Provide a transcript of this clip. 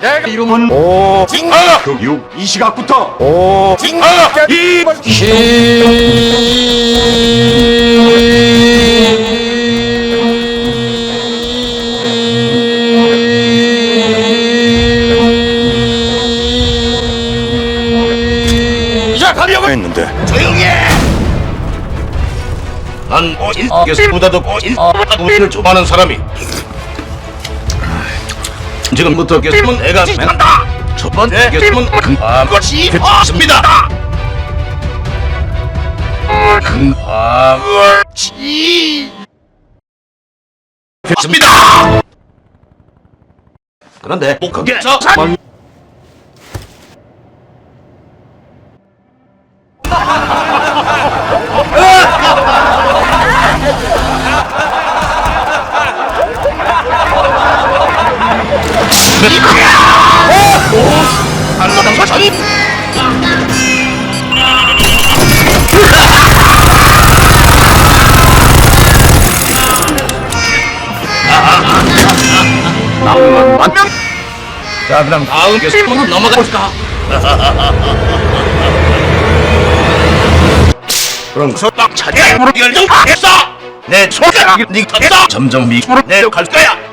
내가 이름은 오징어 교육 이 시각부터 오징어 이시 하려고 했는데 조용히 해! 난 어인 보다도 어인 우리를 좁아하는 사람이 지금부터 게임은 애가 행한다. 첫 번째 게임은 금화것이 되었습니다. 금화것이 되었습니다. 그런데 목하게 저만 자 그럼 다음 질문은 넘어갈까? 그럼 소딱 차례로 열등했어. 내 소가 니가 점점 미로 내려갈 네, 거야.